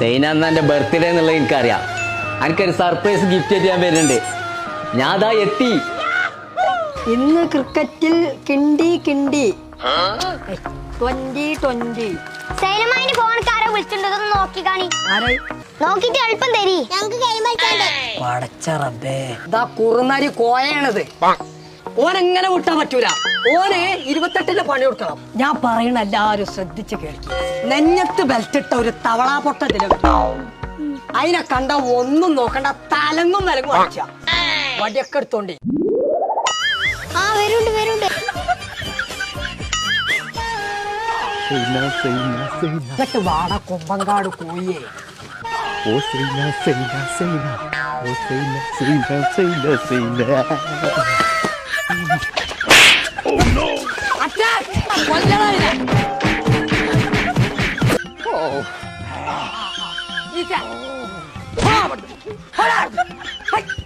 സൈന അന്ന് എന്റെ ബർത്ത്ഡേ എന്നുള്ളത് എനിക്കറിയാം. എനിക്കൊരു സർപ്രൈസ് ഗിഫ്റ്റ് ചെയ്യാൻ വരുന്നുണ്ട്. ഞാൻ അതാ എത്തി. ഇന്ന് ക്രിക്കറ്റിൽ കിണ്ടി കിണ്ടി. ട്വന്റി നോക്കി കാണി. നോക്കിട്ട് എളുപ്പം തരി. ഞങ്ങൾക്ക് പടച്ച റബ്ബേ. ഇതാ കുറുനരി കോയാണത് ഓനെങ്ങനെ വിട്ടാൻ പറ്റൂല. ഓനെ ഇരുപത്തെട്ടിന്റെ പണി കൊടുക്കണം. ഞാൻ പറയണ എല്ലാരും ശ്രദ്ധിച്ച് കേൾക്കും നെഞ്ഞത്ത് ബെൽറ്റിട്ട ഒരു തവളാ പൊട്ടത്തിൽ അതിനെ കണ്ട ഒന്നും നോക്കണ്ട തലങ്ങും വിലങ്ങും അടിച്ച. വടിയൊക്കെ എടുത്തോണ്ടി. ആ വരുണ്ട് വരുണ്ട്. സൈന സൈന സൈന ഇതൊക്കെ വാട കൊമ്പങ്കാട് കോയേ ഓ സൈന സൈന സൈന ഓ Saina Saina One line. Oh. Nita. Hold on. Hold on. Hey.